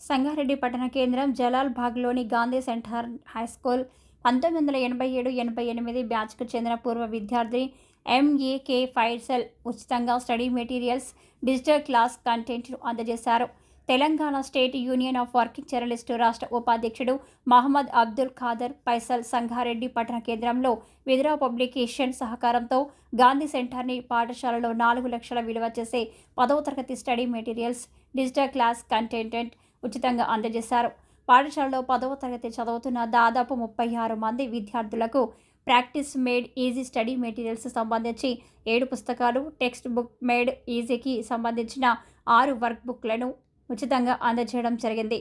సంగారెడ్డి పట్టణ కేంద్రం జలాల్ బాగ్లోని గాంధీ సెంటర్ హైస్కూల్ పంతొమ్మిది వందల ఎనభై ఏడు ఎనభై ఎనిమిది బ్యాచ్కు చెందిన పూర్వ విద్యార్థి ఎంఏకే ఫైర్సెల్ ఉచితంగా స్టడీ మెటీరియల్స్ డిజిటల్ క్లాస్ కంటెంట్ను అందజేశారు. Telangana state union of working journalist రాష్ట్ర ఉపాధ్యక్షుడు మహమ్మద్ అబ్దుల్ ఖాదర్ పైసల్ సంగారెడ్డి పట్టణ కేంద్రంలో విద్రా పబ్లికేషన్ సహకారంతో గాంధీ సెంటర్ని పాఠశాలలో నాలుగు లక్షల విలువ చేసే పదవ తరగతి study materials digital class content ఉచితంగా అందజేశారు. పాఠశాలలో పదవ తరగతి చదువుతున్న దాదాపు ముప్పై ఆరు మంది విద్యార్థులకు practice made easy study materials సంబంధించి ఏడు పుస్తకాలు టెక్స్ట్ బుక్ మేడ్ ఈజీకి సంబంధించిన ఆరు వర్క్ బుక్లను ఉచితంగా అందజేయడం జరిగింది.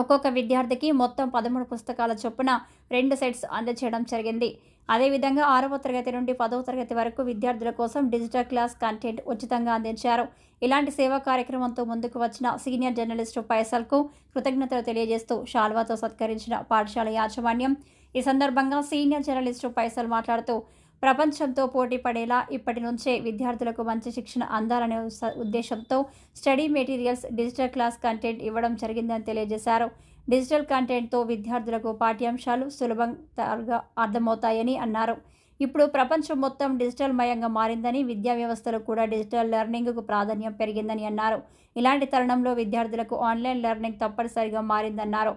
ఒక్కొక్క విద్యార్థికి మొత్తం పదమూడు పుస్తకాల చొప్పున రెండు సెట్స్ అందజేయడం జరిగింది. అదేవిధంగా ఆరవ తరగతి నుండి పదవ తరగతి వరకు విద్యార్థుల కోసం డిజిటల్ క్లాస్ కంటెంట్ ఉచితంగా అందించారు. ఇలాంటి సేవా కార్యక్రమంతో ముందుకు వచ్చిన సీనియర్ జర్నలిస్టు పైసల్కు కృతజ్ఞతలు తెలియజేస్తూ షాల్వాతో సత్కరించిన పాఠశాల యాజమాన్యం. ఈ సందర్భంగా సీనియర్ జర్నలిస్టు పైసల్ మాట్లాడుతూ ప్రపంచంతో పోటీ పడేలా ఇప్పటి నుంచే విద్యార్థులకు మంచి శిక్షణ అందాలనే ఉద్దేశంతో study materials digital class content ఇవ్వడం జరిగిందని తెలియజేశారు. డిజిటల్ కంటెంట్తో విద్యార్థులకు పాఠ్యాంశాలు సులభంగా అర్థమవుతాయని అన్నారు. ఇప్పుడు ప్రపంచం మొత్తం డిజిటల్ మయంగా మారిందని విద్యా వ్యవస్థలో కూడా డిజిటల్ లెర్నింగ్కు ప్రాధాన్యం పెరిగిందని అన్నారు. ఇలాంటి తరుణంలో విద్యార్థులకు ఆన్లైన్ లెర్నింగ్ తప్పనిసరిగా మారిందన్నారు.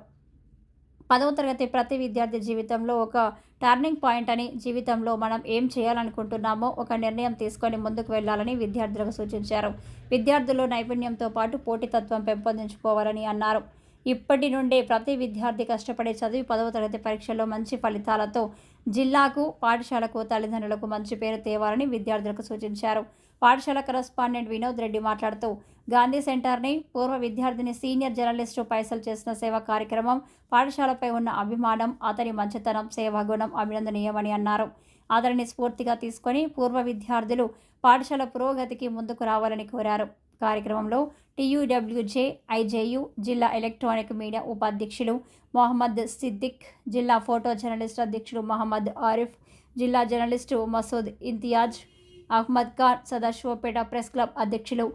పదవ తరగతి ప్రతి విద్యార్థి జీవితంలో ఒక టర్నింగ్ పాయింట్ అని జీవితంలో మనం ఏం చేయాలనుకుంటున్నామో ఒక నిర్ణయం తీసుకొని ముందుకు వెళ్ళాలని విద్యార్థులకు సూచించారు. విద్యార్థుల్లో నైపుణ్యంతో పాటు పోటీతత్వం పెంపొందించుకోవాలని అన్నారు. ఇప్పటి నుండే ప్రతి విద్యార్థి కష్టపడే చదివి పదవ తరగతి పరీక్షల్లో మంచి ఫలితాలతో జిల్లాకు పాఠశాలకు తల్లిదండ్రులకు మంచి పేరు తేవాలని విద్యార్థులకు సూచించారు. పాఠశాల కరస్పాండెంట్ వినోద్ రెడ్డి మాట్లాడుతూ గాంధీ సెంటర్ని పూర్వ విద్యార్థిని సీనియర్ జర్నలిస్టు పైసలు చేసిన సేవా కార్యక్రమం పాఠశాలపై ఉన్న అభిమానం అతని మంచితనం సేవాగుణం అభినందనీయమని అన్నారు. అతనిని స్ఫూర్తిగా తీసుకొని పూర్వ విద్యార్థులు పాఠశాల పురోగతికి ముందుకు రావాలని కోరారు. కార్యక్రమంలో టీయూడబ్ల్యూజే ఐజేయు జిల్లా ఎలక్ట్రానిక్ మీడియా ఉపాధ్యక్షులు మొహమ్మద్ సిద్దిక్ జిల్లా ఫోటో జర్నలిస్ట్ అధ్యక్షుడు మహమ్మద్ ఆరిఫ్ జిల్లా journalist Masood Imtiaz Ahmed Khan Sadashivpet press club అధ్యక్షులు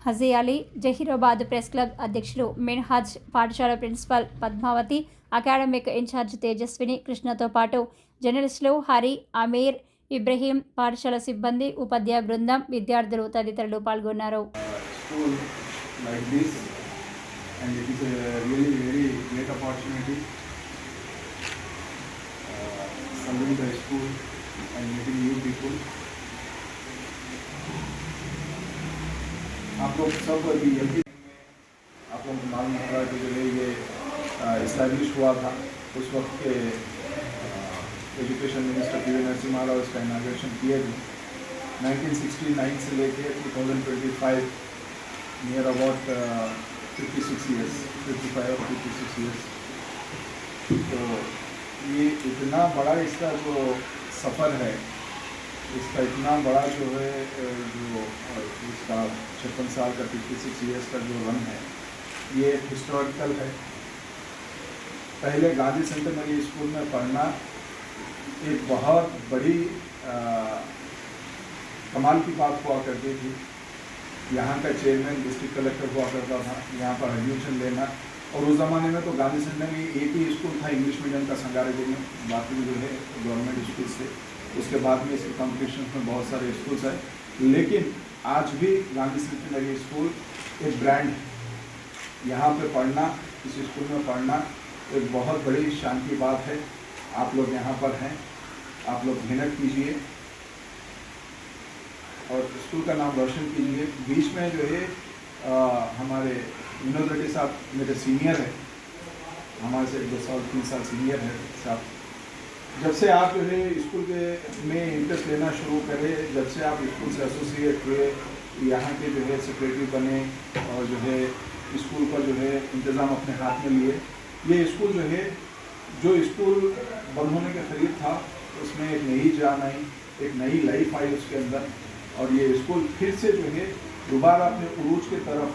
హజీ అలీ జహీరాబాద్ ప్రెస్ క్లబ్ అధ్యక్షులు మిన్హాజ్ పాఠశాల principal Padmavathi academic in charge Tejaswini కృష్ణతో పాటు జర్నలిస్టులు హరి అమీర్ ఇబ్రహీం పాఠశాల సిబ్బంది ఉపాధ్యాయ బృందం విద్యార్థులు తదితరులు పాల్గొన్నారు serving the school and meeting new people. आप लोग सब अभी एल आप लोगों मालूम होगा कि जो है ये इस्टेब्लिश हुआ था, उस वक्त के education minister P V Narasimha Rao इसका इनाग्रेशन किए थे। 1969 से लेके 2025 near about fifty six years fifty five और फिफ्टी सिक्स ईयर्स तो ये इतना बड़ा इसका जो सफ़र है इसका इतना बड़ा जो है जो इसका छप्पन साल का फिफ्टी सिक्स ईयर्स का जो रन है ये हिस्टोरिकल है। पहले गांधी सेंटनरी स्कूल में पढ़ना एक बहुत बड़ी अ, कमाल की बात हुआ करती थी। यहाँ का चेयरमैन डिस्ट्रिक्ट कलेक्टर हुआ करता था यहाँ पर एडमिशन लेना। और उस ज़माने में तो गांधी सेंटर में एक ही स्कूल था इंग्लिश मीडियम का संगारेड्डी में बाकी जो है गवर्नमेंट स्कूल थे उसके बाद में इसके कॉम्पिटिशन में बहुत सारे स्कूल्स आए। लेकिन आज भी गांधी सेंटनरी स्कूल एक ब्रांड है यहाँ पे पढ़ना, इस स्कूल में पढ़ना, एक बहुत बड़ी शान की बात है। आप लोग यहाँ पर हैं, आप लोग मेहनत कीजिए और स्कूल का नाम रोशन कीजिए। बीच में जो है हमारे विनोद रेड्डी साहब मेरे सीनियर हैं। हमारे से दो साल, तीन साल सीनियर है साहब। जब से आप जो है स्कूल के में इंटरेस्ट लेना शुरू करे, जब से आप स्कूल से एसोसिएट हुए, यहाँ के जो है सेक्रेटरी बने और जो है स्कूल का जो है इंतज़ाम अपने हाथ में लिए। ये स्कूल जो है, जो स्कूल बंद होने के करीब था, उसमें एक नई जान आई, एक नई लाइफ आई उसके अंदर और ये स्कूल फिर से जो है दोबारा अपने उरूज के तरफ़,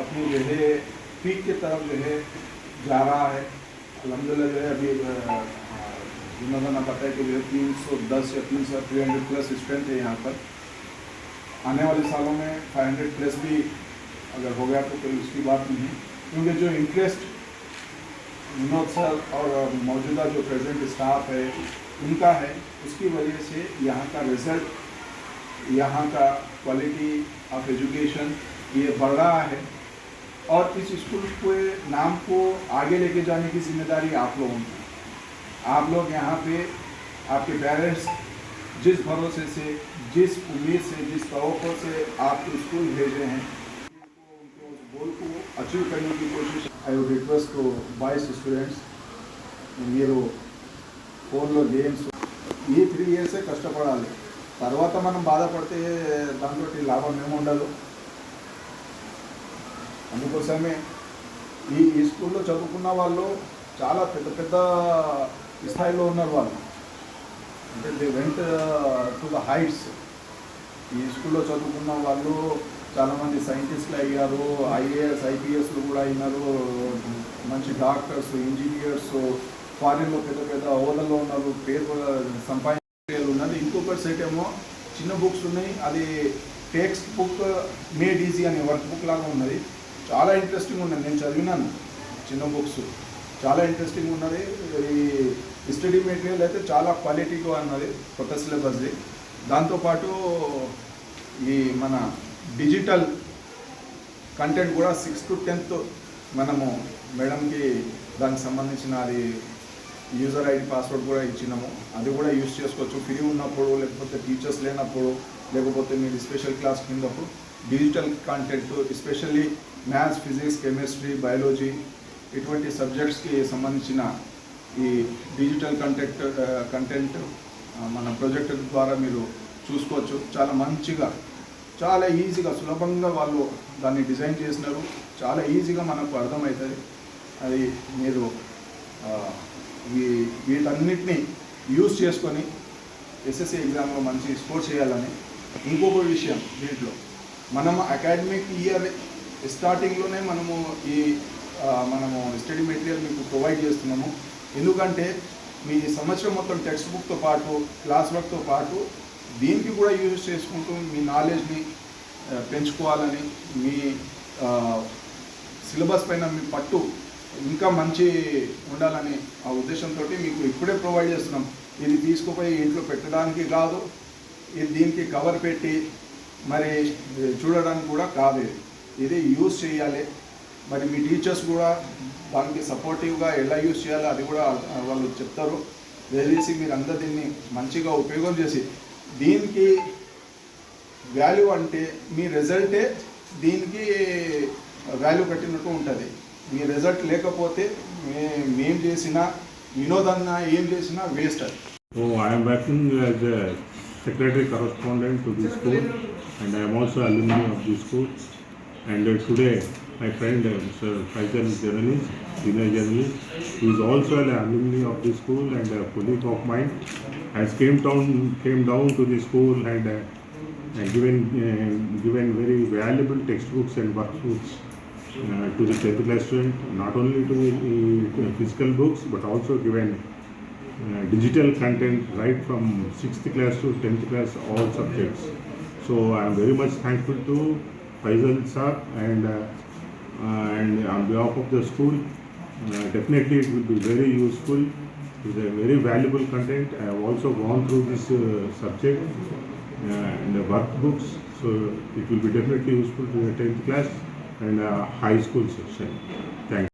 अपनी जो है पीक के तरफ़ जो है जा रहा है। अलहमदिल्ला जो है अभी जिन्होंने ना पता है कि जो तीन सौ दस या तीन सौ थ्री हंड्रेड प्लस स्ट्रेंथ है यहाँ पर। आने वाले सालों में फाइव हंड्रेड प्लस भी अगर हो गया तो कोई उसकी बात नहीं क्योंकि जो इंटरेस्ट विनोद सर और मौजूदा जो प्रेजेंट स्टाफ है, उनका है। उसकी वजह से यहाँ का रिज़ल्ट यहाँ का क्वालिटी ऑफ़ एजुकेशन ये बढ़ रहा है। और इस स्कूल के नाम को आगे लेके जाने की ज़िम्मेदारी आप लोगों की आप लोग यहाँ पे आपके पेरेंट्स जिस भरोसे से जिस उम्मीद से जिस तवक्को से आप स्कूल भेजे हैं उनको उनके उस गोल को अचीव करने की कोशिश आई वुड रिक्वेस्ट टू बाईस స్టూడెంట్స్ మీరు ఫోన్లో గేమ్స్ ఈ త్రీ ఇయర్సే కష్టపడాలి తర్వాత మనం బాధపడితే దాంట్లో లాభం ఏమి ఉండదు అందుకోసమే ఈ ఈ స్కూల్లో చదువుకున్న వాళ్ళు చాలా పెద్ద పెద్ద ఈ స్థాయిలో ఉన్నారు వాళ్ళు అంటే they went to the heights ఈ స్కూల్లో చదువుకున్న వాళ్ళు చాలామంది సైంటిస్టులు అయ్యారు ఐఏఎస్ ఐపీఎస్లు కూడా అయినారు. మంచి డాక్టర్స్ ఇంజనీర్స్ ఫారిన్లో పెద్ద పెద్ద హోదాలో ఉన్నారు పేరు సంపాదించే ఉన్నది ఇంకొకటి సెట్ ఏమో చిన్న బుక్స్ ఉన్నాయి. అది టెక్స్ట్ బుక్ మేడ్ ఈజీ అనే వర్క్ బుక్ లాగా ఉన్నది. చాలా ఇంట్రెస్టింగ్ ఉన్నది నేను చదివినాను చిన్న బుక్స్. చాలా ఇంట్రెస్టింగ్ ఉన్నది. ఈ స్టడీ మెటీరియల్ అయితే చాలా క్వాలిటీగా ఉన్నది కొత్త సిలబస్ది దాంతోపాటు ఈ మన డిజిటల్ కంటెంట్ కూడా సిక్స్త్ టు టెన్త్ మనము మేడంకి దానికి సంబంధించిన అది యూజర్ ఐడి పాస్వర్డ్ కూడా ఇచ్చినాము. అది కూడా యూజ్ చేసుకోవచ్చు. ఫ్రీ ఉన్నప్పుడు లేకపోతే టీచర్స్ లేనప్పుడు లేకపోతే మీరు special class కిందప్పుడు digital content especially maths physics chemistry biology ఇటువంటి సబ్జెక్ట్స్కి సంబంధించిన ఈ డిజిటల్ కంటెంట్ కంటెంట్ మన ప్రొజెక్టర్ ద్వారా మీరు చూసుకోవచ్చు. చాలా మంచిగా చాలా ఈజీగా సులభంగా వాళ్ళు దాన్ని డిజైన్ చేసినారు. చాలా ఈజీగా మనకు అర్థమవుతుంది. అది మీరు ఈ వీటన్నిటిని యూజ్ చేసుకొని ఎస్ఎస్సి ఎగ్జామ్లో మంచి స్కోర్ చేయాలని ఇంకొక విషయం దీంట్లో. మనం అకాడమిక్ ఇయర్ స్టార్టింగ్లోనే మనము ఈ మనము స్టడీ మెటీరియల్ మీకు ప్రొవైడ్ చేస్తున్నాము. ఎందుకంటే మీ సంవత్సరం మొత్తం టెక్స్ట్ బుక్తో పాటు క్లాస్ వర్క్తో పాటు దీనికి కూడా యూజ్ చేసుకుంటూ మీ నాలెడ్జ్ని పెంచుకోవాలని మీ సిలబస్ పైన మీ పట్టు ఇంకా మంచి ఉండాలని ఆ ఉద్దేశంతో మీకు ఇప్పుడే ప్రొవైడ్ చేస్తున్నాం. ఇది తీసుకుపోయి ఇంట్లో పెట్టడానికి కాదు ఇది దీనికి కవర్ పెట్టి మరి చూడడానికి కూడా కాదు ఇది. ఇది యూజ్ చేయాలి. మరి మీ టీచర్స్ కూడా దానికి సపోర్టివ్గా ఎలా యూజ్ చేయాలో అది కూడా వాళ్ళు చెప్తారు. దయచేసి మీరు అందరు దీన్ని మంచిగా ఉపయోగం చేసి దీనికి వాల్యూ అంటే మీ రిజల్టే దీనికి వాల్యూ కట్టినట్టు ఉంటుంది. మీ రిజల్ట్ లేకపోతే మే మేం చేసినా వినోదన్న ఏం చేసినా వేస్ట్ అది. Oh, I am working correspondent a secretary correspondent to the school and I am also alumni my friend uh, Mr. Faisal is journalist, senior journalist, who is also an alumni of the school and a colleague of mine, has came down came down to the school and, uh, and given uh, given very valuable textbooks and workbooks uh, to the 10th class student, not only to uh, physical books but also given uh, digital content right from 6th class to 10th class, all subjects. So I am very much thankful to Faisal sir and uh, and on behalf of the school, uh, definitely it will be very useful. It's a very valuable content. I have also gone through this uh, subject uh, and the workbooks, so it will be definitely useful to the 10th class and uh, high school section. Thank you.